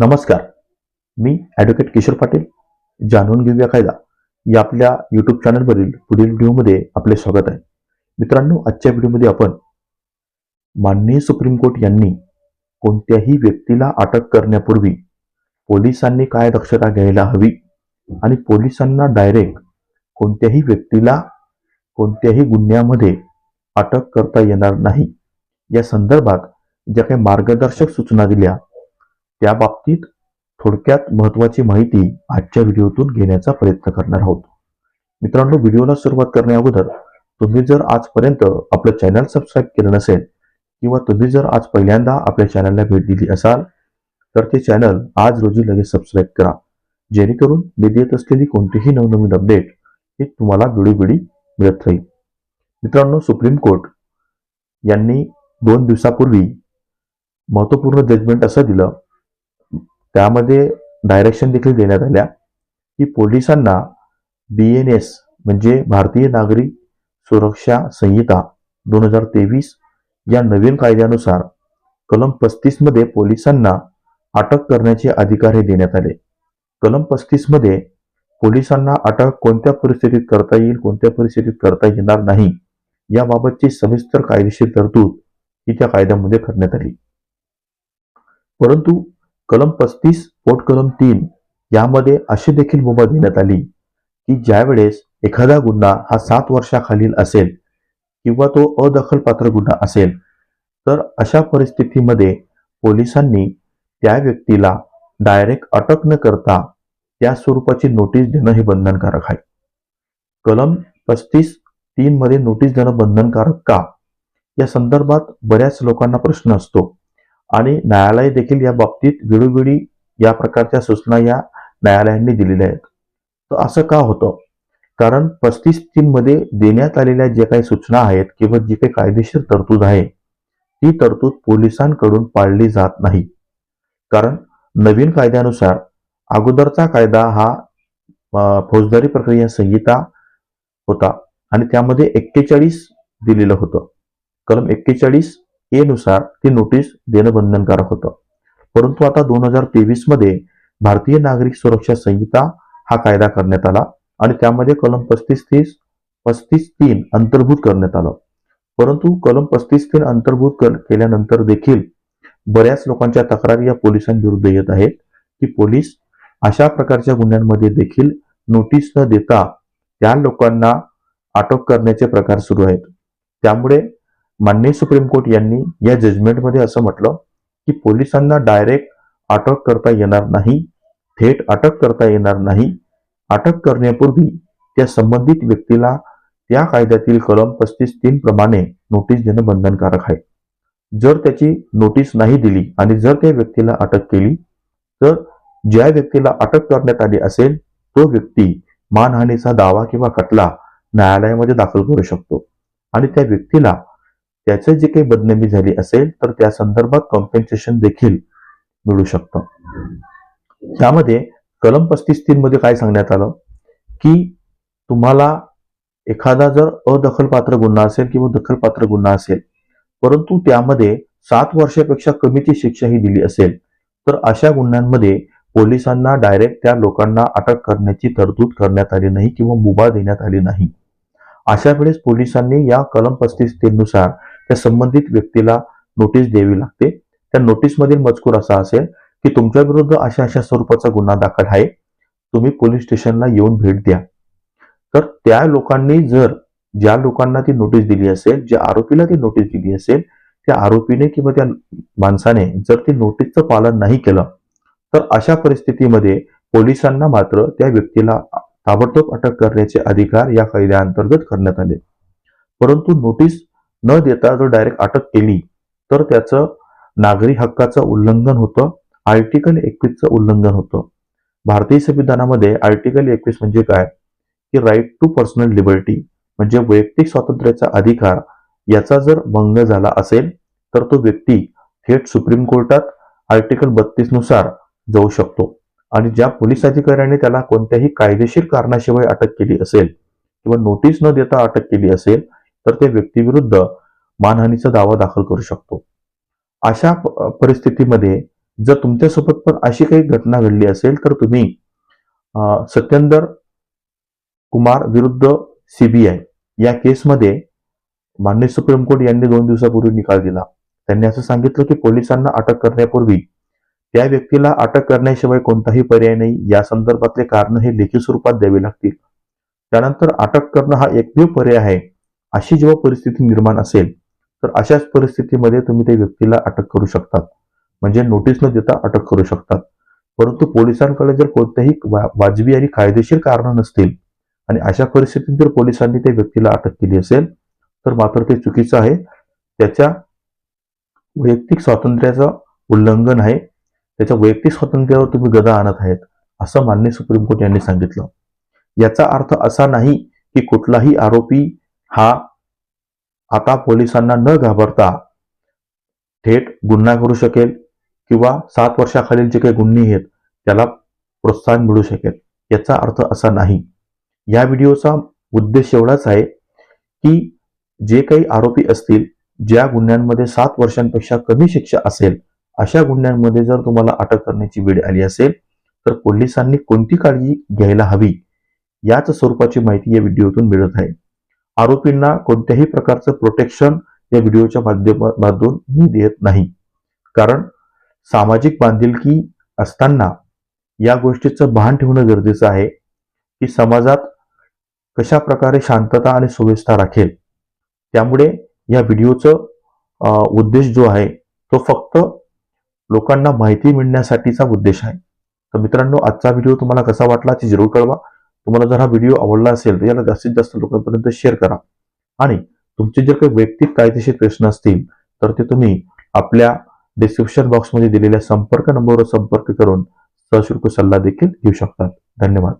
नमस्कार. मी ॲडव्होकेट किशोर पाटील. जाणून घेऊया कायदा. या आपल्या यूट्यूब चॅनलवरील पुढील व्हिडिओमध्ये आपले स्वागत आहे. मित्रांनो आजच्या व्हिडिओमध्ये आपण माननीय सुप्रीम कोर्ट यांनी कोणत्याही व्यक्तीला अटक करण्यापूर्वी पोलिसांनी काय दक्षता घ्यायला हवी आणि पोलिसांना डायरेक्ट कोणत्याही व्यक्तीला कोणत्याही गुन्ह्यामध्ये अटक करता येणार नाही. या संदर्भात ज्या काही मार्गदर्शक सूचना दिल्या त्या बाबतीत थोडक्यात महत्वाची माहिती आजच्या व्हिडिओतून घेण्याचा प्रयत्न करणार आहोत. मित्रांनो व्हिडिओला सुरुवात करण्या अगोदर तुम्ही जर आजपर्यंत आपलं चॅनल सबस्क्राईब केलं नसेल किंवा तुम्ही जर आज पहिल्यांदा आपल्या चॅनलला भेट दिली असाल तर ते चॅनल आज रोजी लगेच सबस्क्राईब करा. जेणेकरून मी देत असलेली कोणतीही नवनवीन अपडेट हे तुम्हाला वेळोवेळी मिळत राहील. मित्रांनो सुप्रीम कोर्ट यांनी दोन दिवसापूर्वी महत्त्वपूर्ण जजमेंट असं दिलं. त्यामध्ये डायरेक्शन देखील देण्यात आल्या की पोलिसांना बी एन एस म्हणजे भारतीय नागरिक सुरक्षा संहिता दोन हजार तेवीस या नवीन कायद्यानुसार कलम पस्तीसमध्ये पोलिसांना अटक करण्याचे अधिकार हे देण्यात आले. कलम पस्तीसमध्ये पोलिसांना अटक कोणत्या परिस्थितीत करता येईल कोणत्या परिस्थितीत करता येणार नाही याबाबतची सविस्तर कायदेशीर तरतूद ही त्या कायद्यामध्ये करण्यात आली. परंतु कलम पस्तीस पोट कलम तीन यामध्ये अशी देखील मुभा देण्यात आली की ज्यावेळेस एखादा गुन्हा हा सात वर्षाखालील असेल किंवा तो अदखलपात्र गुन्हा असेल तर अशा परिस्थितीमध्ये पोलिसांनी त्या व्यक्तीला डायरेक्ट अटक न करता त्या स्वरूपाची नोटीस देणं हे बंधनकारक आहे. कलम पस्तीस तीन मध्ये नोटीस देणं बंधनकारक का? या संदर्भात बऱ्याच लोकांना प्रश्न असतो. आणि न्यायालय देखील या बाबतीत वेळोवेळी या प्रकारच्या सूचना या न्यायालयांनी दिलेल्या आहेत. तर असं का होतं? कारण पस्तीस तीनमध्ये देण्यात आलेल्या ज्या काही सूचना आहेत किंवा जी काही कायदेशीर तरतूद आहे ती तरतूद पोलिसांकडून पाळली जात नाही. कारण नवीन कायद्यानुसार अगोदरचा कायदा हा फौजदारी प्रक्रिया संहिता होता आणि त्यामध्ये एक्केचाळीस दिलेलं होतं. कलम एक्केचाळीस येनुसार ती नोटीस देणं बंधनकारक होतं. परंतु आता दोन हजार तेवीसमध्ये भारतीय नागरिक सुरक्षा संहिता हा कायदा करण्यात आला आणि त्यामध्ये कलम पस्तीस तीस पस्तीस तीन अंतर्भूत करण्यात आलं. परंतु कलम पस्तीस तीन अंतर्भूत केल्यानंतर देखील बऱ्याच लोकांच्या तक्रारी या पोलिसांविरुद्ध येत आहेत की पोलीस अशा प्रकारच्या गुन्ह्यांमध्ये देखील नोटीस न देता त्या लोकांना अटक करण्याचे प्रकार सुरू आहेत. त्यामुळे माननीय सुप्रीम कोर्ट यांनी या जजमेंटमध्ये असं म्हटलं की पोलिसांना डायरेक्ट अटक करता येणार नाही थेट अटक करता येणार नाही. अटक करण्यापूर्वी त्या संबंधित व्यक्तीला त्या कायद्यातील कलम पस्तीस तीन प्रमाणे नोटीस देणं बंधनकारक आहे. जर त्याची नोटीस नाही दिली आणि जर त्या व्यक्तीला अटक केली तर ज्या व्यक्तीला अटक करण्यात आली असेल तो व्यक्ती मानहानीचा दावा किंवा खटला न्यायालयामध्ये दाखल करू शकतो. आणि त्या व्यक्तीला त्याचं जे काही बदनामी झाली असेल तर त्या संदर्भात कॉम्पेन्सेशन देखील मिळू शकतं. त्यामध्ये कलम पस्तीस तीन मध्ये काय सांगण्यात आलं? की तुम्हाला एखादा जर अदखलपात्र गुन्हा असेल किंवा दखलपात्र गुन्हा असेल परंतु त्यामध्ये सात वर्षापेक्षा कमीची शिक्षा ही दिली असेल तर अशा गुन्ह्यांमध्ये पोलिसांना डायरेक्ट त्या लोकांना अटक करण्याची तरतूद करण्यात आली नाही किंवा मुभा देण्यात आली नाही. अशा वेळेस पोलिसांनी या कलम पस्तीस त्या संबंधित व्यक्तीला नोटीस द्यावी लागते. त्या नोटीसमधील मजकूर असा असेल की तुमच्या विरुद्ध अशा अशा स्वरूपाचा गुन्हा दाखल आहे. तुम्ही पोलीस स्टेशनला येऊन भेट द्या. तर त्या लोकांनी जर ज्या लोकांना ती नोटीस दिली असेल ज्या आरोपीला ती नोटीस दिली असेल त्या आरोपीने किंवा त्या माणसाने जर ती नोटीसचं पालन नाही केलं तर अशा परिस्थितीमध्ये पोलिसांना मात्र त्या व्यक्तीला ताबडतोब अटक करण्याचे अधिकार या कायद्याअंतर्गत करण्यात आले. परंतु नोटीस न देता जर डायरेक्ट अटक केली तर त्याचं नागरी हक्काचं उल्लंघन होतं आर्टिकल एकवीसचं उल्लंघन होतं. भारतीय संविधानामध्ये आर्टिकल एकवीस म्हणजे काय? की राईट टू पर्सनल लिबर्टी म्हणजे वैयक्तिक स्वातंत्र्याचा अधिकार याचा जर भंग झाला असेल तर तो व्यक्ती थेट सुप्रीम कोर्टात आर्टिकल बत्तीसनुसार जाऊ शकतो. आणि ज्या पोलीस अधिकाऱ्याने त्याला कोणत्याही कायदेशीर कारणाशिवाय अटक केली असेल किंवा नोटीस न देता अटक केली असेल तर त्या व्यक्तीविरुद्ध मानहानीचा दावा दाखल करू शकतो. अशा परिस्थितीमध्ये जर तुमच्यासोबत पण अशी काही घटना घडली असेल तर तुम्ही सत्येंदर कुमार विरुद्ध सीबीआय या केसमध्ये माननीय सुप्रीम कोर्ट यांनी दोन दिवसापूर्वी निकाल दिला. त्यांनी असं सांगितलं की पोलिसांना अटक करण्यापूर्वी त्या व्यक्तीला अटक करण्याशिवाय कोणताही पर्याय नाही. या संदर्भातले कारण हे लेखी स्वरूपात द्यावे लागतील. त्यानंतर अटक करणं हा एकमेव पर्याय आहे. अशी जेव्हा परिस्थिती निर्माण असेल तर अशाच परिस्थितीमध्ये तुम्ही त्या व्यक्तीला अटक करू शकतात. म्हणजे नोटीस न देता अटक करू शकतात. परंतु पोलिसांकडे जर कोणत्याही वाजवी आणि कायदेशीर कारण नसतील आणि अशा परिस्थितीत जर पोलिसांनी त्या व्यक्तीला अटक केली असेल तर मात्र ते चुकीचं आहे. त्याच्या वैयक्तिक स्वातंत्र्याचं उल्लंघन आहे. त्याच्या वैयक्तिक स्वातंत्र्यावर तुम्ही गदा आणत आहेत असं मान्य सुप्रीम कोर्ट यांनी सांगितलं. याचा अर्थ असा नाही की कुठलाही आरोपी हा आता पोलिसांना न घाबरता थेट गुन्हा करू शकेल किंवा सात वर्षाखालील जे काही गुन्हे आहेत त्याला प्रोत्साहन मिळू शकेल. याचा अर्थ असा नाही. या व्हिडिओचा उद्देश एवढाच आहे की जे काही आरोपी असतील ज्या गुन्ह्यांमध्ये सात वर्षांपेक्षा कमी शिक्षा असेल अशा गुन्ह्यांमध्ये जर तुम्हाला अटक करण्याची वेळ आली असेल तर पोलिसांनी कोणती काळजी घ्यायला हवी याच स्वरूपाची माहिती या व्हिडिओतून मिळत आहे. आरोपींना कोणत्याही प्रकारचं प्रोटेक्शन या व्हिडिओच्या माध्यमातून मी देत नाही. कारण सामाजिक बांधिलकी असताना या गोष्टीचं भान ठेवणं गरजेचं आहे की समाजात कशा प्रकारे शांतता आणि सुव्यवस्था राखेल. त्यामुळे या व्हिडिओचं उद्देश जो आहे तो फक्त लोकांना माहिती मिळण्यासाठीचा उद्देश आहे. तर मित्रांनो आजचा व्हिडिओ तुम्हाला कसा वाटला ते जरूर कळवा. तुम्हाला जर हा व्हिडिओ आवडला असेल तर याला जास्तीत जास्त लोकांपर्यंत शेअर करा. आणि तुमचे जर काही वैयक्तिक कायदेशीर प्रश्न असतील तर ते तुम्ही आपल्या डिस्क्रिप्शन बॉक्समध्ये दिलेल्या संपर्क नंबरवर संपर्क करून सशुल्क सल्ला देखील घेऊ शकतात. धन्यवाद.